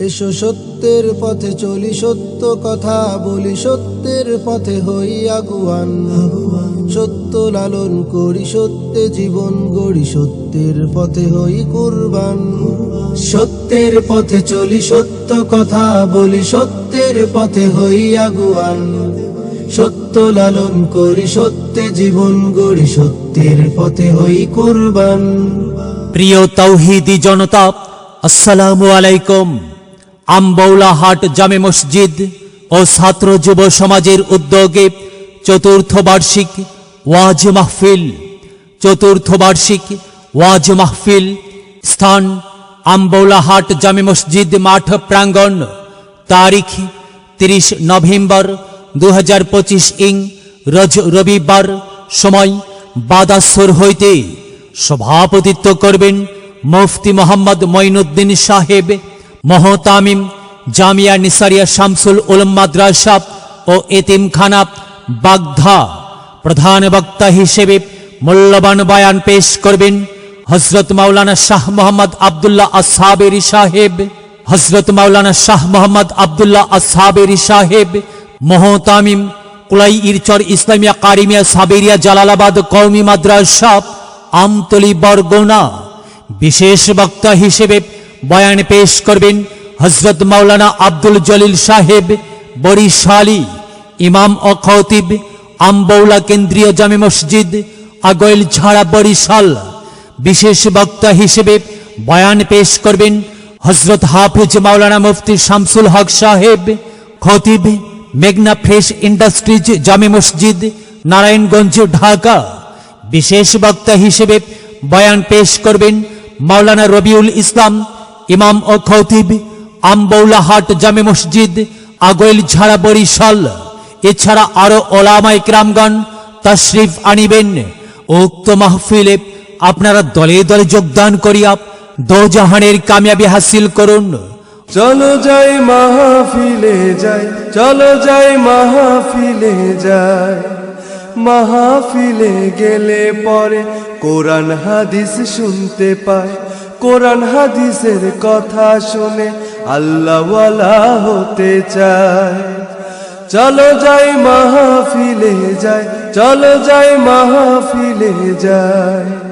এসো সত্যের পথে চলি, সত্য কথা বলি, সত্যের পথে হই আগুয়ান। সত্য লালন করি, সত্যে জীবন গড়ি, সত্যের পথে হই কুরবান। সত্যের পথে চলি, সত্য কথা বলি, সত্যের পথে হই আগুয়ান। সত্য লালন করি, সত্যে জীবন গড়ি, সত্যের পথে হই কুরবান। প্রিয় তৌহিদি জনতা, আসসালামু আলাইকুম। আমবৌলা হাট জামে মসজিদ ও ছাত্র যুব সমাজের উদ্যোগে চতুর্থ বার্ষিক ওয়াজ মাহফিল। চতুর্থ বার্ষিক ওয়াজ মাহফিল স্থান আমবৌলা হাট জামে মসজিদ মাঠ প্রাঙ্গণ। তারিখ তিরিশ নভেম্বর দু হাজার পঁচিশ ইং রজ রবিবার সময় বাদাসর হইতে সভাপতিত্ব করবেন মুফতি মোহাম্মদ মঈনুদ্দিন সাহেব। মহতামিম, জামিয়া নিসারিয়া শামসুল উলম মাদ্রাসা ও এতিম এতিমখানা বাগধা প্রধান বক্তা হিসেবে মূল্যবান বায়ান পেশ করবেন হজরত মাওলানা শাহ মোহাম্মদ আবদুল্লাহ আসহাবেরি সাহেব। হজরত মাওলানা শাহ মোহাম্মদ আবদুল্লাহ আসহাবেরি সাহেব, মহতামিম, কুলাই ইরচর ইসলামিয়া কারিমিয়া সাবেরিয়া জালালাবাদ কওমি মাদ্রাসা, আমতলি বরগোনা। বিশেষ বক্তা হিসেবে বয়ান পেশ করবেন হজরত মাওলানা আব্দুল জলিল সাহেব বরিশালী, ইমাম ও খতিব, আমবৌলা কেন্দ্রীয় জামে মসজিদ, আগৈল ঝাড়া বরিশাল। বিশেষ বক্তা হিসেবে বয়ান পেশ করবেন হজরত হাফিজ মাওলানা মুফতি শামসুল হক সাহেব, খতিব মেঘনা ফ্রেশ ইন্ডাস্ট্রিজ জামে মসজিদ, নারায়ণগঞ্জ, ঢাকা। বিশেষ বক্তা হিসেবে বয়ান পেশ করবেন মাওলানা রবিউল ইসলাম ইমাম ও খতিব আমবৌলা হাট জামে মসজিদ, আগৈল ঝাড়া বরিশাল। এছাড়া আরও ওলামাই ক্রামগণ তশরিফ আনিবেন। উক্ত মাহফিলে আপনারা দলে দলে যোগদান করিয়া দোজাহানের কামিয়াবি হাসিল করুন। চলো যাই মাহফিলে যাই, চলো যাই মাহফিলে যাই। মাহফিলে গেলে পরে কোরআন হাদিস শুনতে পায় কোরআন হাদিসের কথা শুনে আল্লাহওয়ালা হতে চায়। চলো যাই মাহফিলে যায় চলো যাই মাহফিলে যাই।